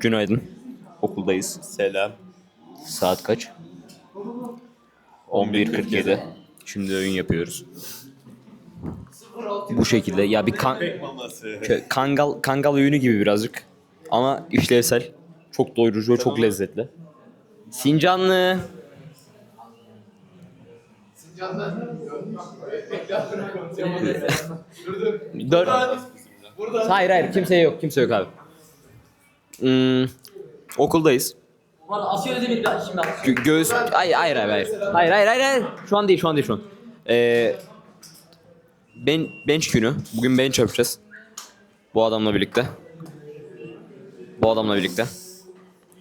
Günaydın. Okuldayız. Selam. Saat kaç? 11.47. Şimdi öğün yapıyoruz. Bu şekilde ya bir kan kö- kangal kangal öğünü gibi birazcık. Ama işlevsel. Çok doyurucu ve çok lezzetli. Sincanlı. Dört. Hayır hayır kimse yok kimse yok abi. Hmm, okuldayız. Bu arada Asya Özdemir bir şimdi at. Gö- göğüs... Hayır hayır hayır hayır. Hayır hayır hayır hayır. Şu an değil şu an değil şu an. Ee, ben, bench günü. Bugün bench yapacağız. Bu adamla birlikte. Bu adamla birlikte.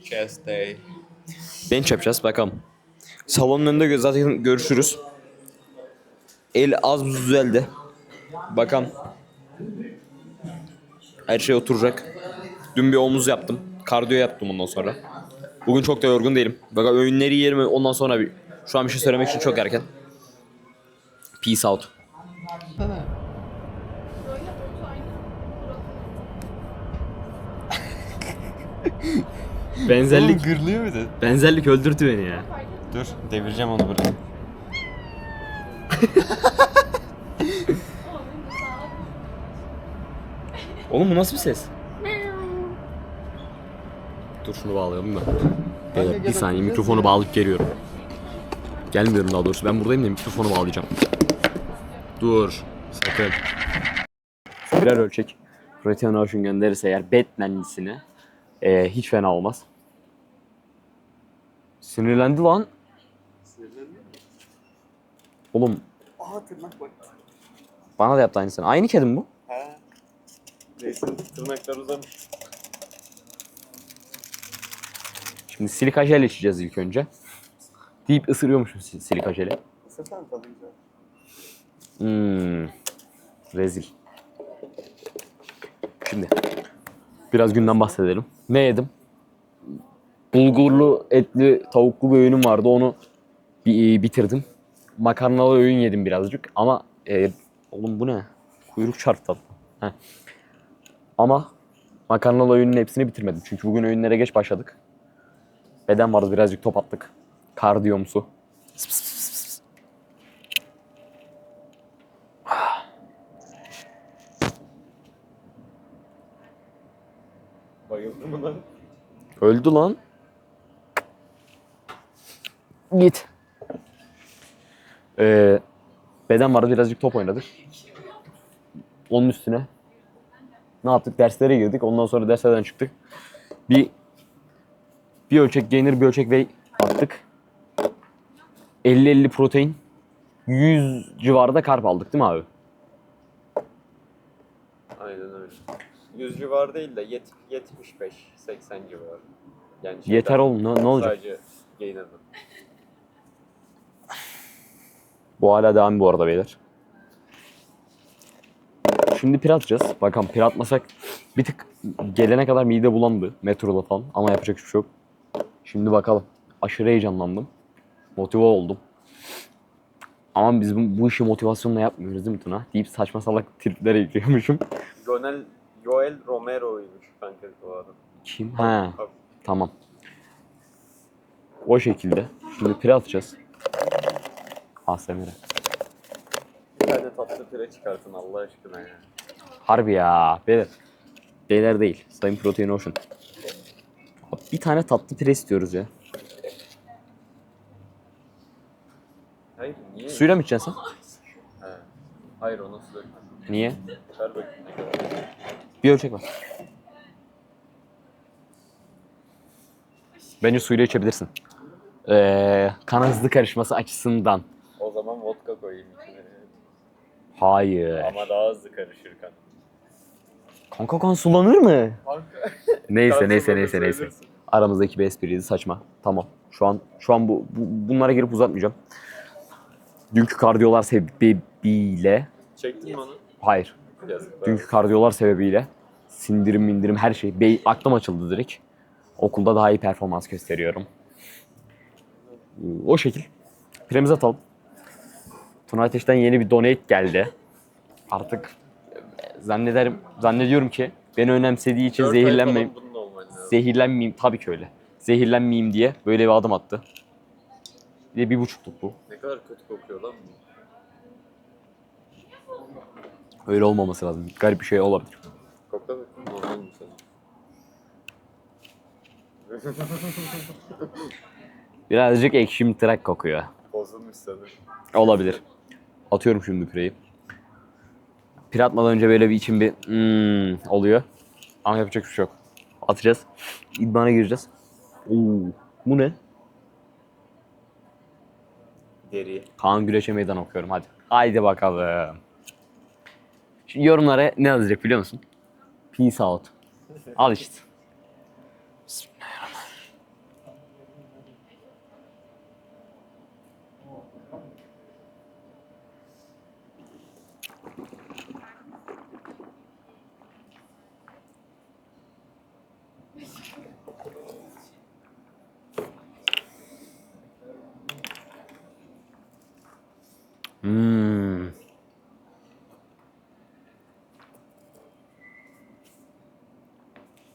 Chest day. Bench yapacağız bakalım. Salonun önünde gö- zaten görüşürüz. El az düzeldi. Bakalım. Her şey oturacak. Dün bir omuz yaptım. Kardiyo yaptım ondan sonra. Bugün çok da yorgun değilim. Bakalım öğünleri yerim ondan sonra bir... Şu an bir şey söylemek için çok erken. Peace out. Benzerlik gırlıyor bir de. benzerlik öldürdü beni ya. Dur devireceğim onu buraya. Oğlum bu nasıl bir ses? Dur şunu bağlayalım da. Beyler, bir saniye mikrofonu bağlayıp geliyorum. Gelmiyorum daha doğrusu. Ben buradayım da mikrofonu bağlayacağım. Dur. Sakın. Birer ölçek. Retian Ocean gönderirse eğer Batman'lisini eee hiç fena olmaz. Sinirlendi lan. Oğlum Aa tırnak bak. bana da yaptı aynısını. Aynı kedi mi bu? He. Neyse tırnaklar uzamış. Şimdi silika jel içeceğiz ilk önce. Deyip ısırıyormuşum sil- silika jeli. Isırsan tadı güzel. Hmm. Rezil. Şimdi biraz günden bahsedelim. Ne yedim? Bulgurlu, etli, tavuklu bir öğünüm vardı. Onu bi- bitirdim. Makarnalı öğün yedim birazcık. Ama e, oğlum bu ne? Kuyruk çarptı. Heh. Ama makarnalı öğünün hepsini bitirmedim. Çünkü bugün öğünlere geç başladık. Beden vardı birazcık top attık. Kardiyomsu. Bayıldım lan. Öldü lan. Git. Ee, beden vardı birazcık top oynadık. Onun üstüne ne yaptık? Derslere girdik. Ondan sonra derslerden çıktık. Bir bir ölçek gainer, bir ölçek whey attık. 50-50 protein. 100 civarında karp aldık değil mi abi? Aynen öyle. 100 civar değil de yet- 75 80 civarı. Yani Yeter oğlum ne, ne olacak? Sadece gainer'dan. Bu hala devam bu arada beyler. Şimdi pir atacağız. Bakalım pir atmasak bir tık gelene kadar mide bulandı metroda falan ama yapacak hiçbir şey yok. Şimdi bakalım. Aşırı heyecanlandım. Motive oldum. Ama biz bu, bu işi motivasyonla yapmıyoruz değil mi Tuna? Deyip saçma salak tripler ekliyormuşum. Joel, Joel Romero'ymuş kanka bu adam. Kim? Ha, Bak, tamam. O şekilde. Şimdi pir atacağız. ASMR. Bir tane tatlı pire çıkartın Allah aşkına ya. Harbi ya. Beyler. Beyler değil. Sayın Protein Ocean. Bir tane tatlı pire istiyoruz ya. Hayır niye? Suyla mı içeceksin sen? Hayır onu su. Niye? Ver bakayım ne kadar. Bir ölçek var. Bence suyla içebilirsin. Ee, kan hızlı karışması açısından. O zaman vodka koyayım içine. Hayır. Ama daha hızlı karışır kan. Kanka kan sulanır mı? Kanka. Neyse neyse neyse neyse. Aramızdaki bir espriydi saçma. Tamam. Şu an şu an bu, bu- bunlara girip uzatmayacağım. Dünkü kardiyolar sebebiyle Çektin mi onu? hayır. Yazık. Dünkü kardiyolar sebebiyle sindirim mindirim her şey. Bey, aklım açıldı direkt. Okulda daha iyi performans gösteriyorum. O şekil. Piremizi atalım. Tuna Ateş'ten yeni bir donate geldi. Artık zannederim, zannediyorum ki beni önemsediği için Dört Zehirlenmeyeyim. Tabii ki öyle. Zehirlenmeyeyim diye böyle bir adım attı. Bir de bir buçukluk bu. Ne kadar kötü kokuyor lan bu. Öyle olmaması lazım. Garip bir şey olabilir. Kokla? Normal mi? Birazcık ekşimtırak kokuyor. Bozulmuş sanırım. Olabilir. Atıyorum şimdi püreyi. Pire atmadan önce böyle bir içim bir hmm oluyor. Ama yapacak bir şey yok. Atacağız. İdmana gireceğiz. Oo, bu ne? Deri. Kaan Güreş'e meydan okuyorum hadi. Haydi bakalım. Şimdi yorumlara ne yazacak biliyor musun? Peace out. Al işte.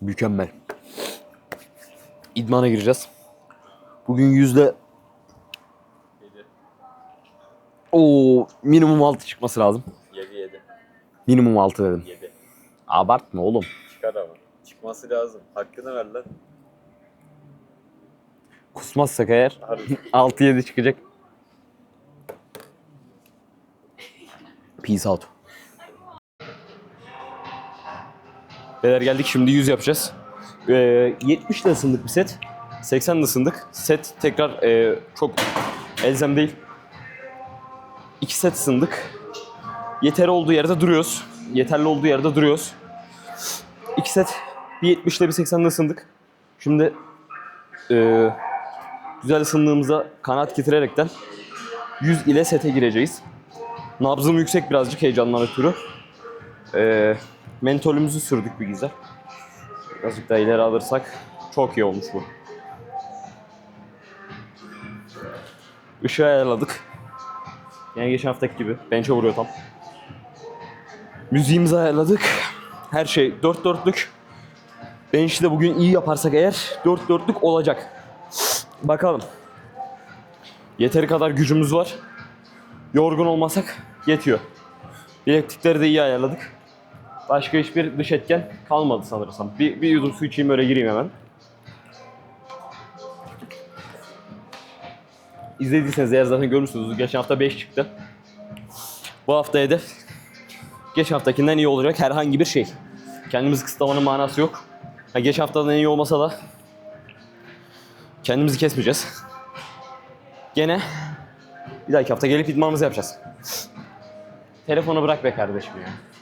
Mükemmel. İdmana gireceğiz. Bugün yüzde... Oo, minimum 6 çıkması lazım. Yedi yedi. Minimum 6 dedim. Yedi. Abartma oğlum. Çıkar ama. Çıkması lazım. Hakkını ver lan. Kusmazsak eğer Harbi. 6-7 çıkacak. Peace out. Beyler geldik şimdi 100 yapacağız. Ee, 70 de ısındık bir set. 80 de ısındık. Set tekrar e, çok elzem değil. 2 set ısındık. Yeter olduğu yerde duruyoruz. Yeterli olduğu yerde duruyoruz. 2 set bir 70 ile bir 80 de ısındık. Şimdi e, güzel ısındığımıza kanaat getirerekten 100 ile sete gireceğiz. Nabzım yüksek birazcık heyecandan ötürü. Ee, mentolümüzü sürdük bir güzel. Birazcık daha ileri alırsak çok iyi olmuş bu. Işığı ayarladık. Yani geçen haftaki gibi. Bench'e vuruyor tam. Müziğimizi ayarladık. Her şey dört dörtlük. Bench'i de bugün iyi yaparsak eğer dört dörtlük olacak. Bakalım. Yeteri kadar gücümüz var. Yorgun olmasak yetiyor. Bileklikleri de iyi ayarladık. Başka hiçbir dış etken kalmadı sanırsam. Bir, bir yudum su içeyim öyle gireyim hemen. İzlediyseniz eğer zaten görmüşsünüz. Geçen hafta 5 çıktı. Bu hafta hedef geçen haftakinden iyi olacak herhangi bir şey. Kendimizi kısıtlamanın manası yok. Ha, geçen haftadan iyi olmasa da kendimizi kesmeyeceğiz. Gene bir dahaki hafta gelip idmanımızı yapacağız. Telefonu bırak be kardeşim ya.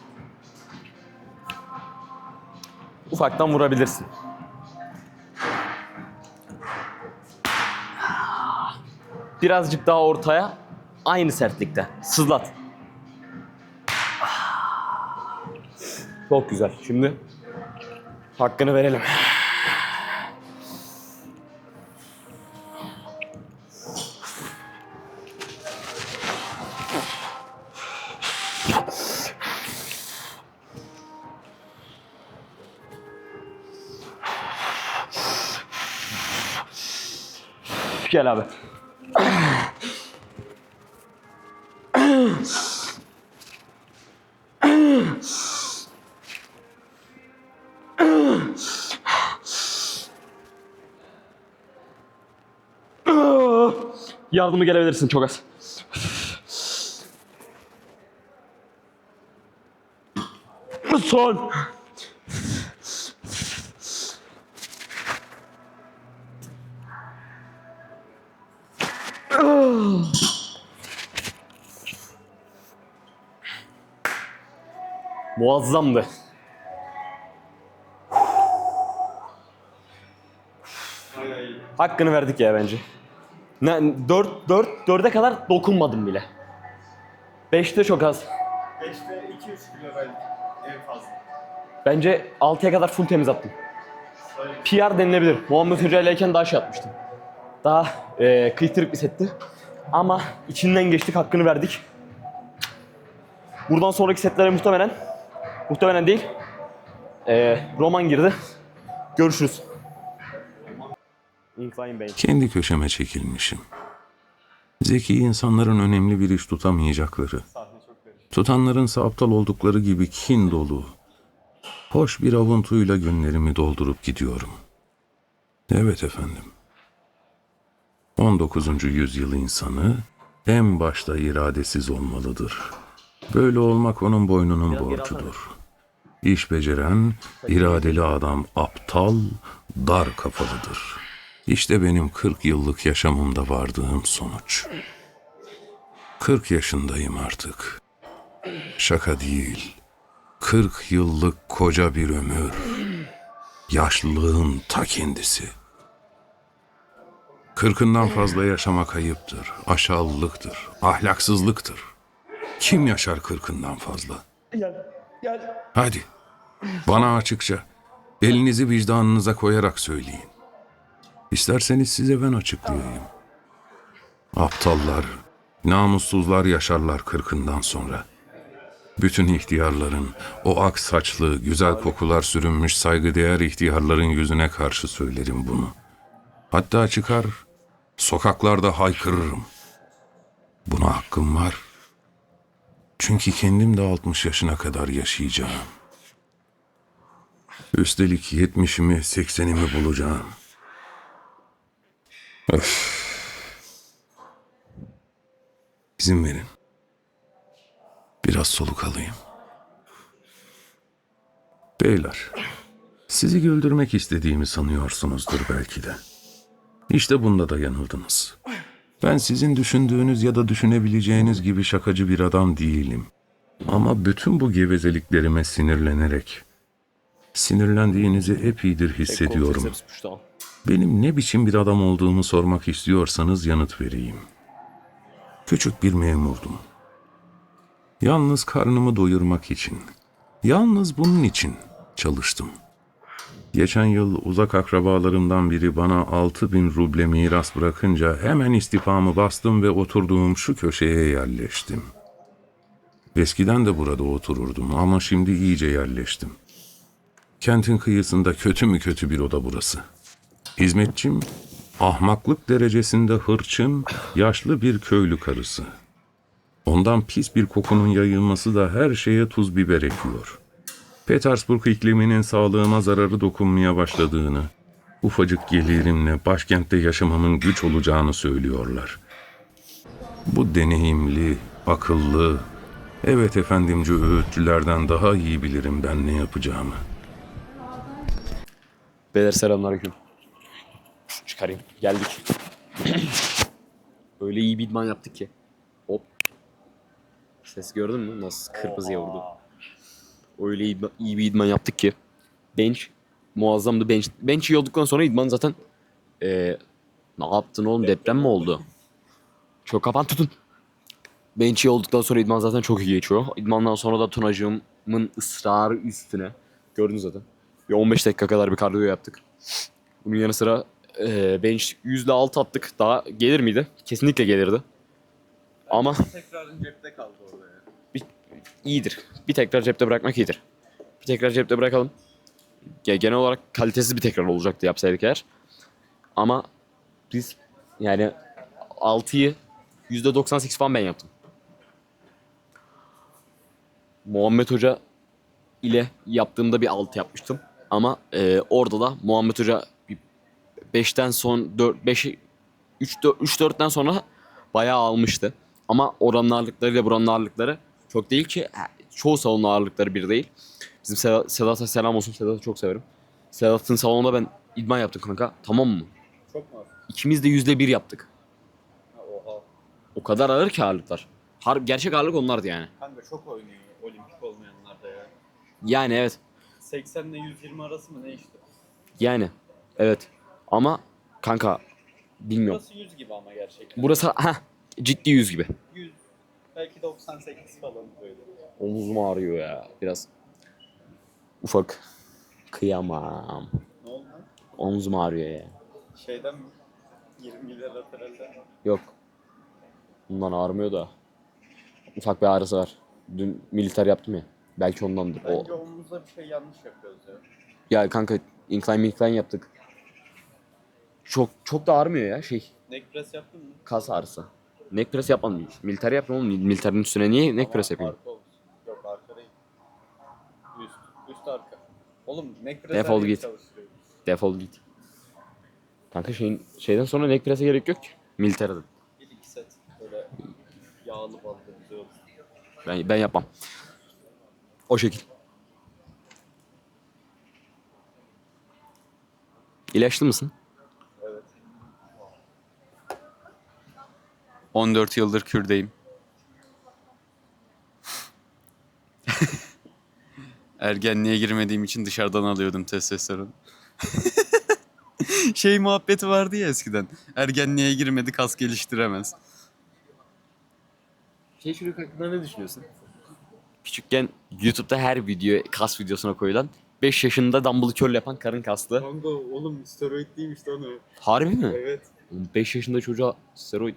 Ufaktan vurabilirsin. Birazcık daha ortaya, aynı sertlikte. Sızlat. Çok güzel. Şimdi hakkını verelim. Gel abi. Yardımı gelebilirsin çok az. Son. Muazzamdı. Hakkını verdik ya bence. Ne 4 4 4'e kadar dokunmadım bile. 5'te çok az. 5'te 2-3 kilo belki. En fazla. Bence 6'ya kadar full temiz attım. PR denilebilir. Muhammed Hoca ileyken daha şey atmıştım. Daha e, kıytırık bir setti. Ama içinden geçtik, hakkını verdik. Buradan sonraki setlere muhtemelen, muhtemelen değil, e, Roman girdi. Görüşürüz. Kendi köşeme çekilmişim. Zeki insanların önemli bir iş tutamayacakları, tutanlarınsa aptal oldukları gibi kin dolu, hoş bir avuntuyla günlerimi doldurup gidiyorum. Evet efendim. 19. yüzyıl insanı en başta iradesiz olmalıdır. Böyle olmak onun boynunun borcudur. İş beceren, iradeli adam aptal, dar kafalıdır. İşte benim 40 yıllık yaşamımda vardığım sonuç. 40 yaşındayım artık. Şaka değil. 40 yıllık koca bir ömür. Yaşlılığın ta kendisi. Kırkından fazla yaşamak ayıptır, aşağılıktır, ahlaksızlıktır. Kim yaşar kırkından fazla? Hadi, bana açıkça, elinizi vicdanınıza koyarak söyleyin. İsterseniz size ben açıklayayım. Aptallar, namussuzlar yaşarlar kırkından sonra. Bütün ihtiyarların, o ak saçlı, güzel kokular sürünmüş saygıdeğer ihtiyarların yüzüne karşı söylerim bunu. Hatta çıkar, sokaklarda haykırırım. Buna hakkım var. Çünkü kendim de 60 yaşına kadar yaşayacağım. Üstelik 70'imi, 80'imi bulacağım. Öf. İzin verin. Biraz soluk alayım. Beyler, sizi güldürmek istediğimi sanıyorsunuzdur belki de. İşte bunda da yanıldınız. Ben sizin düşündüğünüz ya da düşünebileceğiniz gibi şakacı bir adam değilim. Ama bütün bu gevezeliklerime sinirlenerek, sinirlendiğinizi epeydir hissediyorum. Benim ne biçim bir adam olduğumu sormak istiyorsanız yanıt vereyim. Küçük bir memurdum. Yalnız karnımı doyurmak için, yalnız bunun için çalıştım. Geçen yıl uzak akrabalarımdan biri bana altı bin ruble miras bırakınca hemen istifamı bastım ve oturduğum şu köşeye yerleştim. Eskiden de burada otururdum ama şimdi iyice yerleştim. Kentin kıyısında kötü mü kötü bir oda burası. Hizmetçim, ahmaklık derecesinde hırçın, yaşlı bir köylü karısı. Ondan pis bir kokunun yayılması da her şeye tuz biber ekiyor. Petersburg ikliminin sağlığıma zararı dokunmaya başladığını, ufacık gelirimle başkentte yaşamamın güç olacağını söylüyorlar. Bu deneyimli, akıllı, evet efendimci öğütçülerden daha iyi bilirim ben ne yapacağımı. Beyler selamünaleyküm. Çıkarayım. Geldik. Öyle iyi bir idman yaptık ki. Hop. Ses gördün mü? Nasıl kırmızıya vurdu. Öyle iyi, iyi bir idman yaptık ki. Bench. Muazzamdı bench. Bench iyi olduktan sonra idman zaten eee ne yaptın oğlum deprem mi oldu? Çok kapan tutun. Bench iyi olduktan sonra idman zaten çok iyi geçiyor. İdmandan sonra da tonajımın ısrarı üstüne. Gördünüz zaten. Bir 15 dakika kadar bir kardiyo yaptık. Bunun yanı sıra eee bench %6 attık. Daha gelir miydi? Kesinlikle gelirdi. Ama Tekrarın cepte kaldı orada. İyidir. Bir tekrar cepte bırakmak iyidir. Bir tekrar cepte bırakalım. Ya genel olarak kalitesiz bir tekrar olacaktı yapsaydık eğer. Ama biz yani 6'yı %98 falan ben yaptım. Muhammed Hoca ile yaptığımda bir 6 yapmıştım. Ama e, orada da Muhammed Hoca 5'ten son 4 5 3 3 4'ten sonra bayağı almıştı. Ama oranın ağırlıkları ile buranın ağırlıkları çok değil ki çoğu salonun ağırlıkları bir değil. Bizim Sedat, Sedat'a selam olsun. Sedat'ı çok severim. Sedat'ın salonunda ben idman yaptım kanka. Tamam mı? Çok mu az? İkimiz de yüzde bir yaptık. Ha, oha. O kadar ağır ki ağırlıklar. Har gerçek ağırlık onlardı yani. Kanka çok oynuyor olimpik olmayanlar da ya. Yani evet. 80 ile 120 arası mı ne işte? Yani. Evet. Ama kanka bilmiyorum. Burası 100 gibi ama gerçekten. Burası ha ciddi yüz gibi. 100 belki 98 falan böyle. Omuzum ağrıyor ya biraz. Ufak. Kıyamam. Ne oldu? Omuzum ağrıyor ya. Şeyden mi? 20 ile lateralden mi? Yok. Bundan ağrımıyor da. Ufak bir ağrısı var. Dün militer yaptım ya. Belki ondandır. O. Bence omuzda bir şey yanlış yapıyoruz ya. Ya kanka incline incline yaptık. Çok çok da ağrımıyor ya şey. Neck press yaptın mı? Kas ağrısı. Neck press yapmadım. Militer yaptım oğlum. Militerin üstüne niye neck press yapayım? Arka olsun. Yok arka değil. Üst. Üst arka. Oğlum neck press Defol git. çalıştırıyor. Defol git. Kanka şeyin şeyden sonra neck press'e gerek yok ki. Militerden. Bir iki set. Böyle yağlı ballı güzel olur. Ben ben yapmam. O şekil. İlaçlı mısın? 14 yıldır Kürdeyim. Ergenliğe girmediğim için dışarıdan alıyordum testosteron. şey muhabbeti vardı ya eskiden. Ergenliğe girmedi kas geliştiremez. Şey çocuk hakkında ne düşünüyorsun? Küçükken YouTube'da her video kas videosuna koyulan 5 yaşında dumbbell curl yapan karın kaslı. Kanka oğlum steroid değilmiş lan o. Harbi mi? Evet. 5 yaşında çocuğa steroid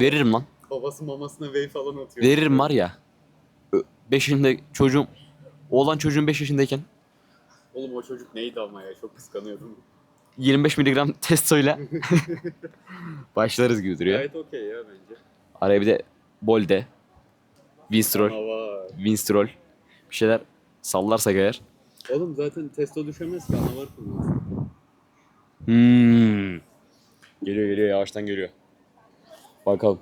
veririm lan. Babası mamasına whey falan atıyor. Veririm var ya. 5 yaşında çocuğum oğlan çocuğum 5 yaşındayken Oğlum o çocuk neydi ama ya çok kıskanıyordum. 25 miligram testoyla başlarız gibi duruyor. Gayet okey ya bence. Araya bir de Bolde, Winstrol. Winstrol bir şeyler sallarsak eğer. Oğlum zaten testo düşemez ki ana var kılmaz. Hmm. Geliyor geliyor yavaştan geliyor. Bakalım.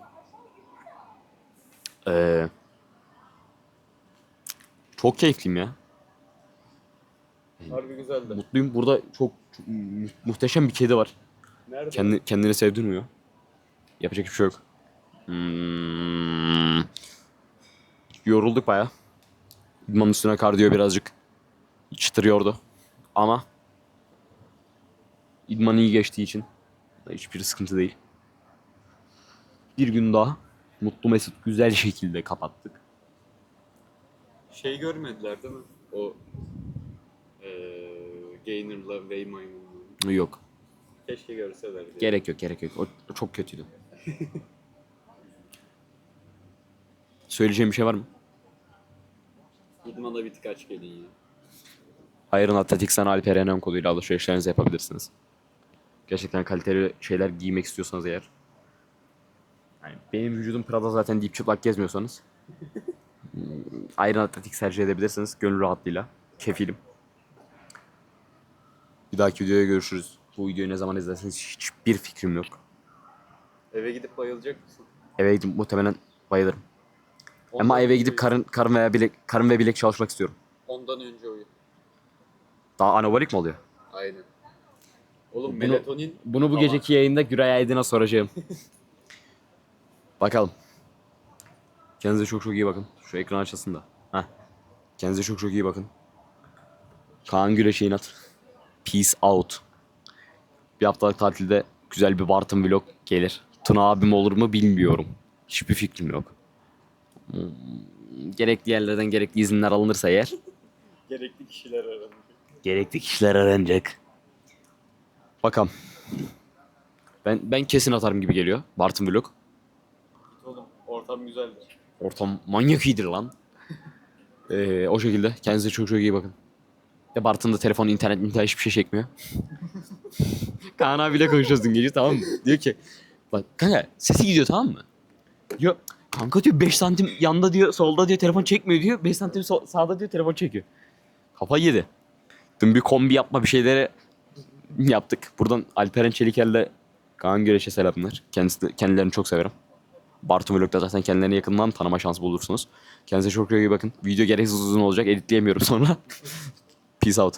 Ee, çok keyifliyim ya. Harbi güzeldi. Mutluyum. Burada çok, çok mu- muhteşem bir kedi var. Nerede? Kendi, kendini sevdirmiyor. Yapacak bir şey yok. Hmm. Yorulduk baya. İdmanın üstüne kardiyo birazcık çıtırıyordu. Ama idman iyi geçtiği için hiçbir sıkıntı değil. Bir gün daha mutlu mesut güzel şekilde kapattık. Şey görmediler değil mi? O eee Gainer'la maymununu. Yok. Keşke görseler. diye. Gerek yok gerek yok. O, o çok kötüydü. Söyleyeceğim bir şey var mı? İdmana bir tık aç gelin ya. Ayrın Atletik'ten Alper Enem koduyla alışverişlerinizi yapabilirsiniz. Gerçekten kaliteli şeyler giymek istiyorsanız eğer. Yani benim vücudum Prada zaten deyip çıplak gezmiyorsanız. hmm, Ayrın Atletik tercih edebilirsiniz gönül rahatlığıyla. Kefilim. Bir dahaki videoya görüşürüz. Bu videoyu ne zaman izlerseniz hiçbir fikrim yok. Eve gidip bayılacak mısın? Eve gidip muhtemelen bayılırım. Ama Ondan eve önce gidip karın, karın veya bilek, karın ve bilek çalışmak istiyorum. Ondan önce uyu. Daha anabolik mi oluyor? Aynen. Oğlum Bunu- melatonin Bunu bu Ama- geceki yayında Güray Aydın'a soracağım. Bakalım. Kendinize çok çok iyi bakın. Şu ekran açılsın da. Heh. Kendinize çok çok iyi bakın. Kaan Güreş'e inat. Peace out. Bir haftalık tatilde güzel bir Bartın vlog gelir. Tuna abim olur mu bilmiyorum. Hiçbir fikrim yok. Hmm, Gerekli yerlerden gerekli izinler alınırsa eğer gerekli kişiler aranıyor. gerekli kişiler aranacak. Bakalım. Ben ben kesin atarım gibi geliyor. Bartın vlog. Ortam güzeldir. Ortam manyak iyidir lan. Ee, o şekilde. Kendinize çok çok iyi bakın. De Bartın'da telefon, internet, internet hiçbir şey çekmiyor. Kaan abiyle konuşuyorsun gece tamam mı? Diyor ki bak kanka sesi gidiyor tamam mı? Diyor kanka diyor 5 santim yanda diyor solda diyor telefon çekmiyor diyor. 5 santim so- sağda diyor telefon çekiyor. Kafayı yedi. Dün bir kombi yapma bir şeylere yaptık. Buradan Alperen Çeliker'le Kaan Güreş'e selamlar. Kendisi, kendilerini çok severim. Bartın Vlog'da zaten kendilerini yakından tanıma şansı bulursunuz. Kendinize çok iyi bakın. Video gereksiz uzun olacak. Editleyemiyorum sonra. Peace out.